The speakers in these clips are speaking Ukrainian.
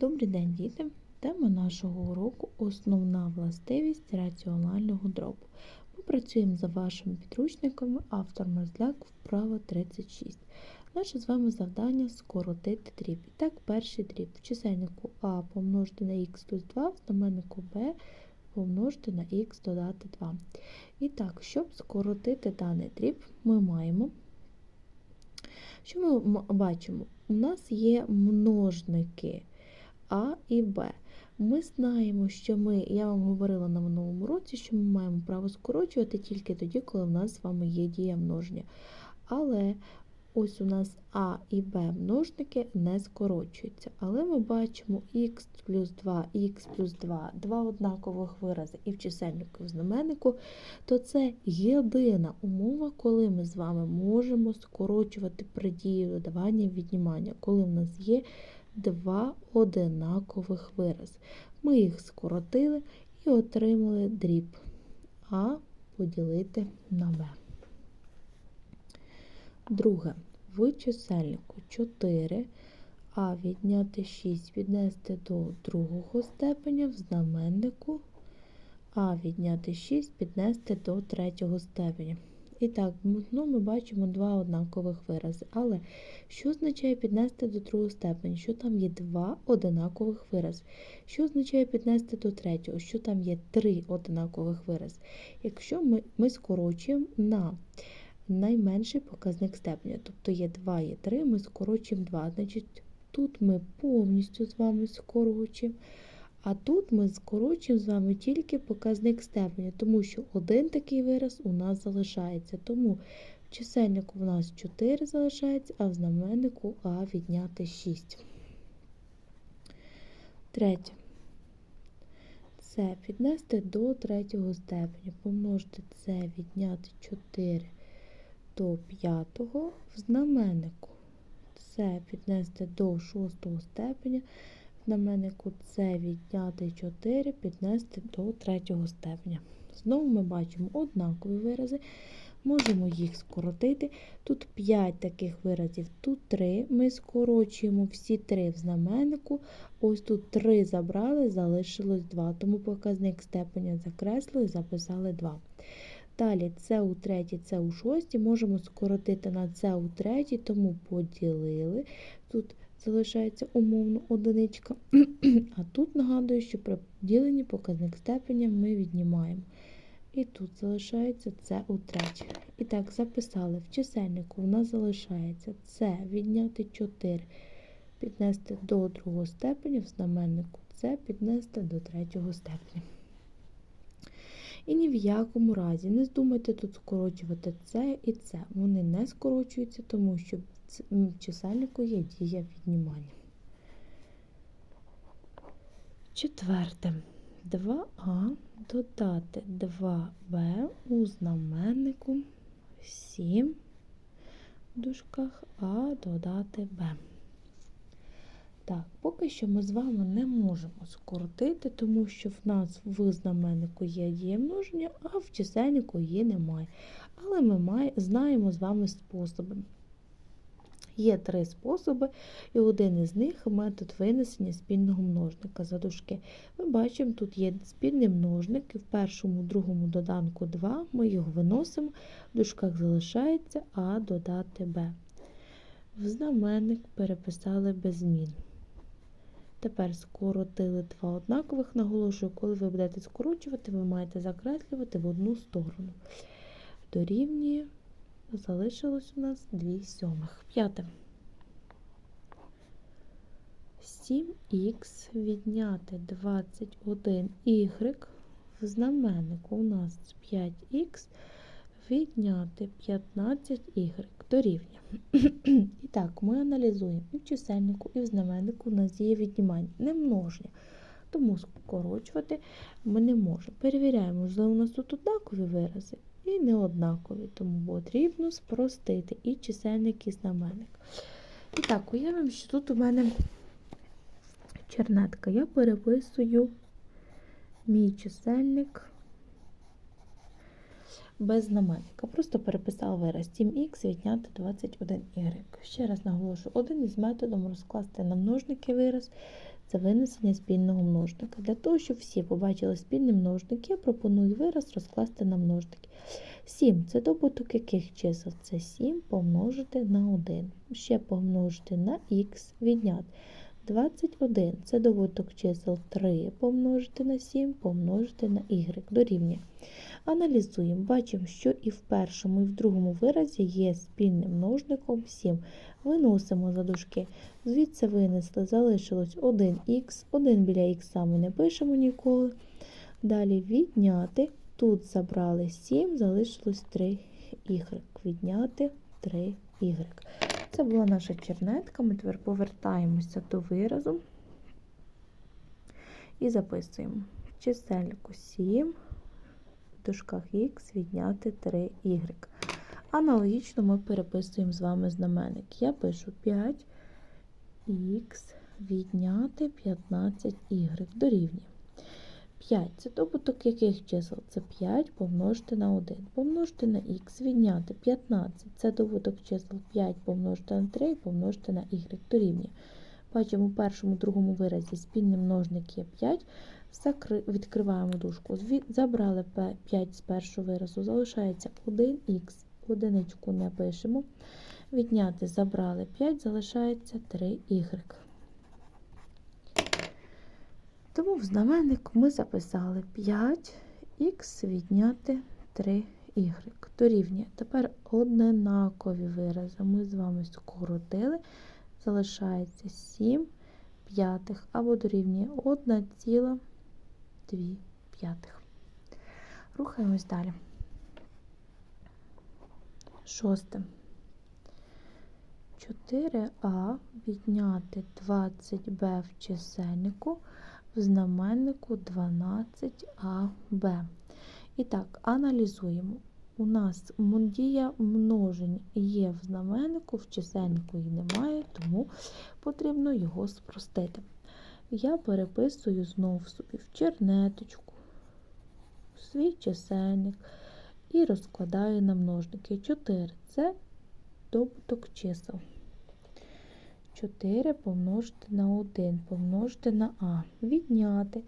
Добрий день, діти! Тема нашого уроку основна властивість раціонального дробу. Ми працюємо за вашими підручниками, автор Мерзляк, вправа 36. Наше з вами завдання скоротити дріб. І так, перший дріб в чисельнику А помножити на х плюс 2, в знаменнику Б помножити на х додати 2. І так, щоб скоротити даний дріб, ми маємо. Що ми бачимо? У нас є множники А і Б. Ми знаємо, що ми, я вам говорила на минулому році, що ми маємо право скорочувати тільки тоді, коли в нас з вами є дія множення. Але ось у нас А і Б множники не скорочуються. Але ми бачимо х плюс 2, х плюс 2, два однакових вирази і в чисельнику, і в знаменнику, то це єдина умова, коли ми з вами можемо скорочувати при дії додавання віднімання, коли в нас є два одинакових вирази. Ми їх скоротили і отримали дріб А поділити на Б. Друге. В чисельнику 4 А відняти 6 віднести до другого степеня в знаменнику А відняти 6 піднести до третього степеня. І так, ну, ми бачимо два однакових вирази. Але що означає піднести до другого степеня? Що там є два одинакових вирази? Що означає піднести до третього? Що там є три одинакових вирази? Якщо ми, ми скорочуємо на найменший показник степеня, тобто є 2, є 3, ми скорочуємо 2. Значить, тут ми повністю з вами скорочуємо. А тут ми скорочуємо з вами тільки показник степеня, тому що один такий вираз у нас залишається. Тому в чисельнику у нас 4 залишається, а в знаменнику А відняти 6. Третє. Це піднести до третього степеня. Помножити це відняти 4 до п'ятого в знаменнику. Це піднести до шостого степеня. Знаменнику це відняти 4, піднести до третього степеня. Знову ми бачимо однакові вирази, можемо їх скоротити. Тут 5 таких виразів, тут 3. Ми скорочуємо всі 3 в знаменнику. Ось тут 3 забрали, залишилось 2. Тому показник степеня закреслили, записали 2. Далі це у третій, це у шостій. Можемо скоротити на це у третій, тому поділили. Тут залишається умовно одиничка. А тут нагадую, що при діленні показник степеня ми віднімаємо. І тут залишається це у третій. І так, записали в чисельнику у нас залишається це відняти 4, піднести до другого степеня, в знаменнику це піднести до третього степеня. І ні в якому разі не здумайте тут скорочувати це і це. Вони не скорочуються, тому що в чисельнику є дія віднімання. Четверте. 2а додати 2b у знаменнику 7 в дужках А додати Б. Так, поки що ми з вами не можемо скоротити, тому що в нас в знаменнику є дія множення, а в чисельнику її немає. Але ми має, знаємо з вами способи. Є три способи, і один із них метод винесення спільного множника за дужки. Ми бачимо, тут є спільний множник, і в першому, другому доданку 2 ми його виносимо, в дужках залишається А додати Б. В знаменник переписали без змін. Тепер скоротили два однакових, наголошую, коли ви будете скорочувати, ви маєте закреслювати в одну сторону. Дорівнює, залишилось у нас 2 сьомих. П'яте. 7х відняти 21y в знаменнику у нас 5х відняти 15y дорівнює. І так, ми аналізуємо і в чисельнику, і в знаменнику у нас є віднімання, не множення. Тому скорочувати ми не можемо. Перевіряємо, можливо, у нас тут однакові вирази і неоднакові, тому потрібно спростити і чисельник, і знаменник. І так, уявимо, що тут у мене чернетка. Я переписую мій чисельник без знаменника. Просто переписала вираз 7х відняти 21y. Ще раз наголошую, один із методом розкласти на множники вираз це винесення спільного множника. Для того, щоб всі побачили спільний множник, я пропоную вираз розкласти на множники. 7 це добуток яких чисел? Це 7 помножити на 1. Ще помножити на х відняти. 21 це добуток чисел 3 помножити на 7 помножити на y дорівнює. Аналізуємо, бачимо, що і в першому, і в другому виразі є спільним множником 7. Виносимо за дужки. Звідси винесли, залишилось 1х, 1 біля х ми не пишемо ніколи. Далі відняти. Тут забрали 7, залишилось 3y. Відняти 3y. Це була наша чернетка. Ми тепер повертаємося до виразу і записуємо чисельнику 7 в дужках х відняти 3y. Аналогічно ми переписуємо з вами знаменник. Я пишу 5х відняти 15y дорівнює. 5 це добуток яких чисел? Це 5 помножити на 1. Помножити на х відняти 15. Це добуток чисел 5 помножити на 3 помножити на y дорівнює. Бачимо у першому, другому виразі спільний множник є 5. Закри... Відкриваємо дужку. Забрали 5 з першого виразу, залишається 1х. Одиничку не пишемо. Відняти забрали 5, залишається 3y. Тому в знаменнику ми записали 5х відняти 3y. Дорівнює. Тепер однакові вирази ми з вами скоротили. Залишається 7 п'ятих або дорівнює 1,2 п'ятих. Рухаємось далі. Шосте. 4а відняти 20b в чисельнику в знаменнику 12аб. І так, аналізуємо. У нас дія множень є в знаменнику, в чисельнику її немає, тому потрібно його спростити. Я переписую знову собі в чернеточку, свій чисельник і розкладаю на множники. 4 це добуток чисел. 4 помножити на 1, помножити на А, відняти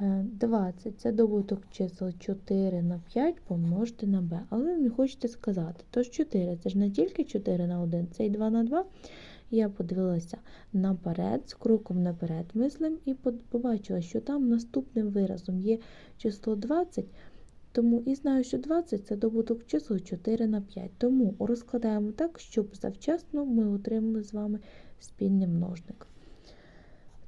20 це добуток чисел 4 на 5 помножити на b. Але ви не хочете сказати, тож 4 це ж не тільки 4 на 1, це і 2 на 2. Я подивилася наперед, з кроком наперед мислим, і побачила, що там наступним виразом є число 20. Тому і знаю, що 20 це добуток чисел 4 на 5. Тому розкладаємо так, щоб завчасно ми отримали з вами спільний множник.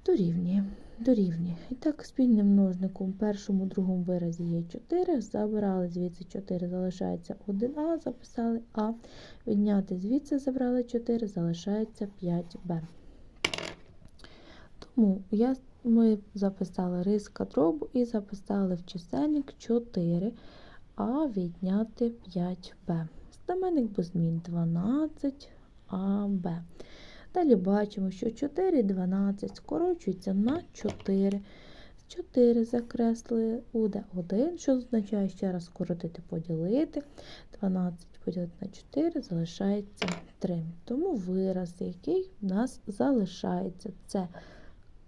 Дорівнює, дорівнює. І так, спільним множником в першому, другому виразі є 4. Забрали звідси 4, залишається 1а, записали А. Відняти звідси забрали 4, залишається 5Б. Тому я, ми записали риска дробу і записали в чисельник 4, а відняти 5Б. Знаменник без змін 12АБ. Далі бачимо, що 4 і 12 скорочується на 4. 4 закреслили, буде 1, що означає ще раз скоротити, поділити. 12 поділити на 4 залишається 3. Тому вираз, який в нас залишається, це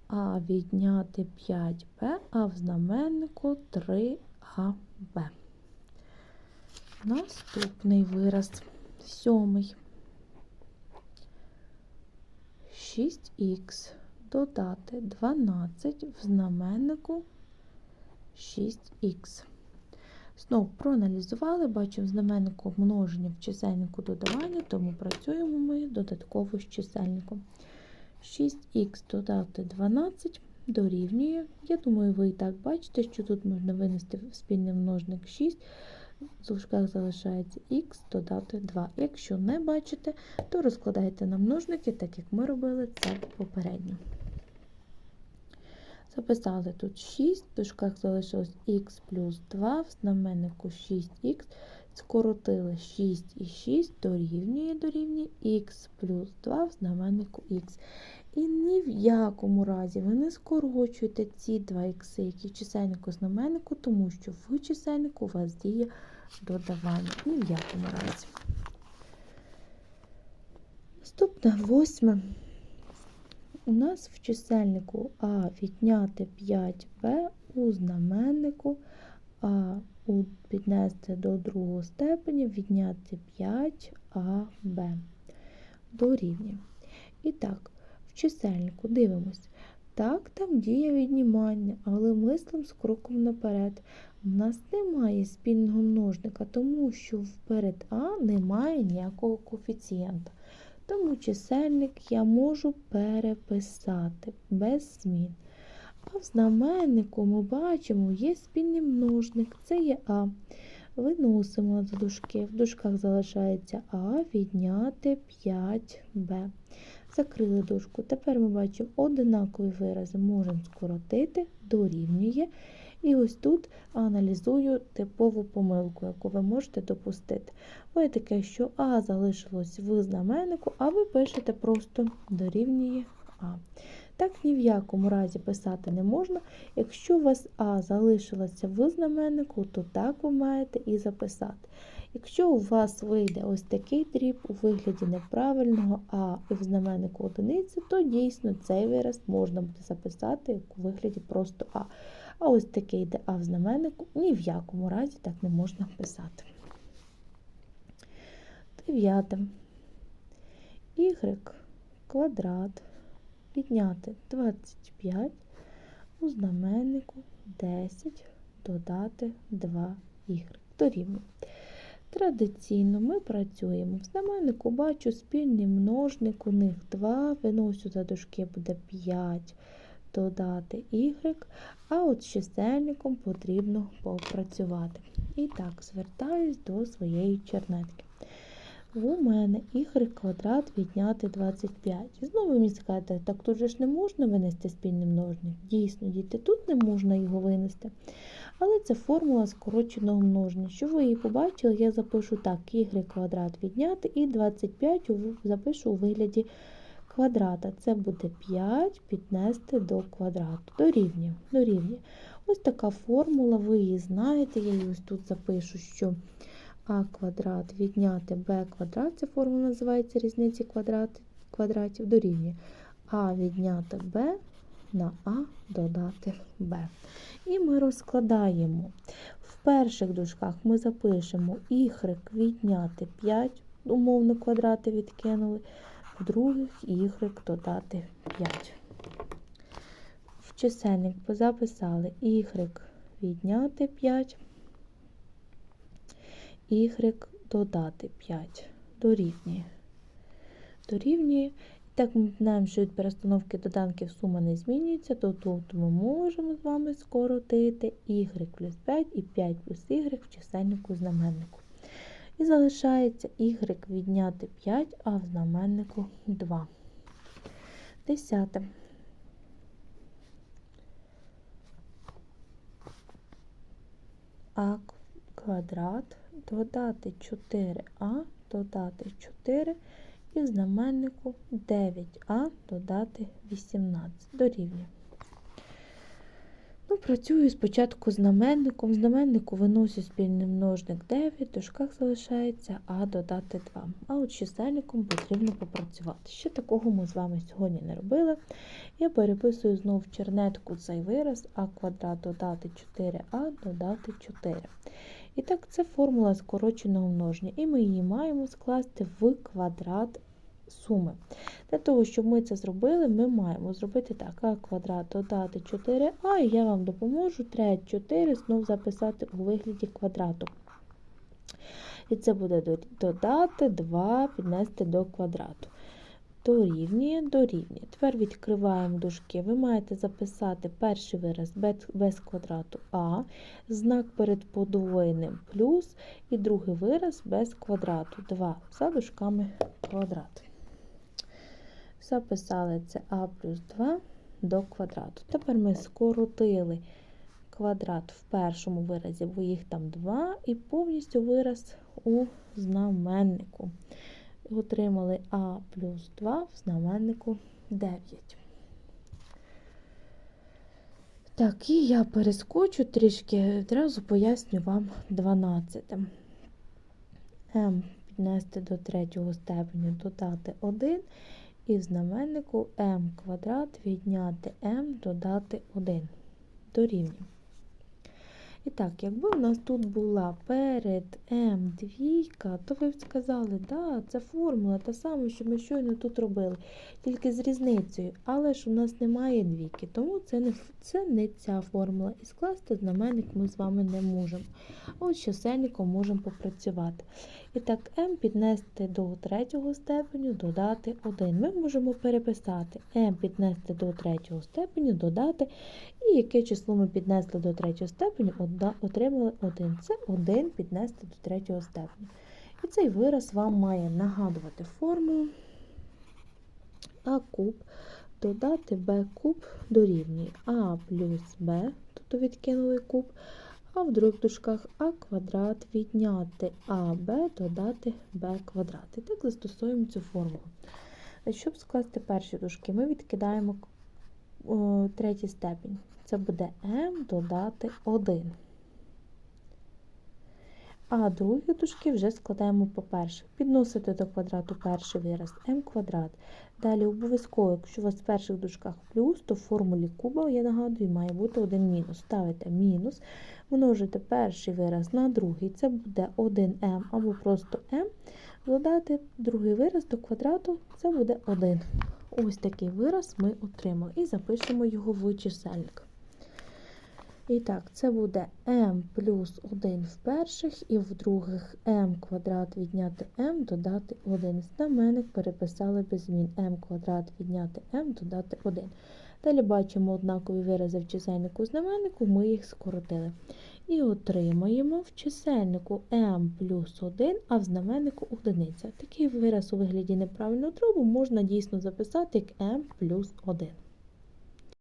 А відняти 5Б, а в знаменнику 3АБ. Наступний вираз сьомий. 6х додати 12 в знаменнику 6х. Знову проаналізували, бачимо знаменнику множення в чисельнику додавання, тому працюємо ми додатково з чисельником. 6х додати 12 дорівнює. Я думаю, ви і так бачите, що тут можна винести спільний множник 6 в дужках залишається х додати 2. Якщо не бачите, то розкладайте на множники, так як ми робили це попередньо. Записали тут 6, в дужках залишилось х плюс 2, в знаменнику 6х, скоротили 6 і 6 дорівнює дорівнює х плюс 2 в знаменнику х. І ні в якому разі ви не скорочуєте ці два х, які в чисельнику знаменнику, тому що в чисельнику у вас діє додавання. Ні в якому разі. Наступне восьме. у нас в чисельнику А відняти 5b у знаменнику А піднести до другого степеня відняти 5аб дорівнює. І так, в чисельнику дивимось. Так, там діє віднімання, але мислим з кроком наперед. У нас немає спільного множника, тому що вперед А немає ніякого коефіцієнта. Тому чисельник я можу переписати без змін. А в знаменнику ми бачимо, є спільний множник, це є А. Виносимо з дужки. В дужках залишається А відняти 5Б. Закрили дужку. Тепер ми бачимо одинакові вирази, можемо скоротити, дорівнює. І ось тут аналізую типову помилку, яку ви можете допустити. Ось таке, що А залишилось в знаменнику, а ви пишете просто дорівнює А. Так ні в якому разі писати не можна. Якщо у вас А залишилося в знаменнику, то так ви маєте і записати. Якщо у вас вийде ось такий дріб у вигляді неправильного А і в знаменнику одиниці, то дійсно цей вираз можна буде записати у вигляді просто А. А ось такий йде А в знаменнику, ні в якому разі так не можна писати. Дев'яте. Y квадрат підняти 25 у знаменнику 10 додати 2 y дорівнює. Традиційно ми працюємо. В знаменнику бачу спільний множник, у них 2, виносю за дужки буде 5 додати y, а от з чисельником потрібно попрацювати. І так, звертаюсь до своєї чернетки. У мене y квадрат відняти 25. І знову мені скажете, так тут же ж не можна винести спільний множник. Дійсно, діти, тут не можна його винести. Але це формула скороченого множення. Щоб ви її побачили, я запишу так, y квадрат відняти і 25 запишу у вигляді квадрата. Це буде 5 піднести до квадрату. Дорівнює. Дорівнює. Ось така формула, ви її знаєте. Я її ось тут запишу, що а квадрат відняти b квадрат, ця формула називається різниці квадрат, квадратів, дорівнює а відняти b на а додати b. І ми розкладаємо. В перших дужках ми запишемо y відняти 5, умовно квадрати відкинули, в других y додати 5. В чисельник записали y відняти 5 y додати 5 дорівнює. Дорівнює. Так ми знаємо, що від перестановки доданків сума не змінюється, то тут ми можемо з вами скоротити y плюс 5 і 5 плюс y в чисельнику знаменнику. І залишається y відняти 5, а в знаменнику 2. Десяте. А квадрат додати 4а, додати 4 і в знаменнику 9а додати 18 дорівнює. Ну, Працюю спочатку знаменником. Знаменнику виносю спільний множник 9, в дужках залишається А додати 2. А от чисельником потрібно попрацювати. Ще такого ми з вами сьогодні не робили. Я переписую знову чернетку цей вираз А квадрат додати 4а додати 4. І так, це формула скороченого множення, і ми її маємо скласти в квадрат суми. Для того, щоб ми це зробили, ми маємо зробити так, а квадрат додати 4а, і я вам допоможу 3, 4 знов записати у вигляді квадрату. І це буде додати 2, піднести до квадрату дорівнює, дорівнює. Тепер відкриваємо дужки. Ви маєте записати перший вираз без квадрату А, знак перед подвоєним плюс, і другий вираз без квадрату 2 за дужками квадрат. Записали це А плюс 2 до квадрату. Тепер ми скоротили квадрат в першому виразі, бо їх там 2, і повністю вираз у знаменнику отримали А плюс 2 в знаменнику 9. Так, і я перескочу трішки, одразу поясню вам 12. М піднести до третього степеню, додати 1. І в знаменнику m квадрат відняти m додати 1 дорівнює. І так, якби у нас тут була перед m двійка, то ви б сказали, да, це формула та сама, що ми щойно тут робили, тільки з різницею. Але ж у нас немає двійки, тому це не, це не ця формула. І скласти знаменник ми з вами не можемо. От з чисельником можемо попрацювати. І так, m піднести до третього степеню, додати 1. Ми можемо переписати m піднести до третього степеню, додати і яке число ми піднесли до третього степеню, отримали 1. Це 1 піднести до третього степеню. І цей вираз вам має нагадувати формулу а куб додати b куб дорівнює а плюс b, тобто відкинули куб, а в других дужках а квадрат відняти аб додати b квадрат. І так застосуємо цю формулу. Щоб скласти перші дужки, ми відкидаємо о, третій степінь. Це буде m додати 1. А другі дужки вже складаємо по перших. Підносити до квадрату перший вираз m квадрат. Далі обов'язково, якщо у вас в перших дужках плюс, то в формулі куба, я нагадую, має бути один мінус. Ставите мінус, множите перший вираз на другий, це буде 1m або просто m. Додати другий вираз до квадрату, це буде 1. Ось такий вираз ми отримали. І запишемо його в чисельник. І так, це буде m плюс 1 в перших і в других m квадрат відняти m додати 1. Знаменник переписали без змін m квадрат відняти m додати 1. Далі бачимо однакові вирази в чисельнику знаменнику, ми їх скоротили. І отримаємо в чисельнику m плюс 1, а в знаменнику одиниця. Такий вираз у вигляді неправильного дробу можна дійсно записати як m плюс 1.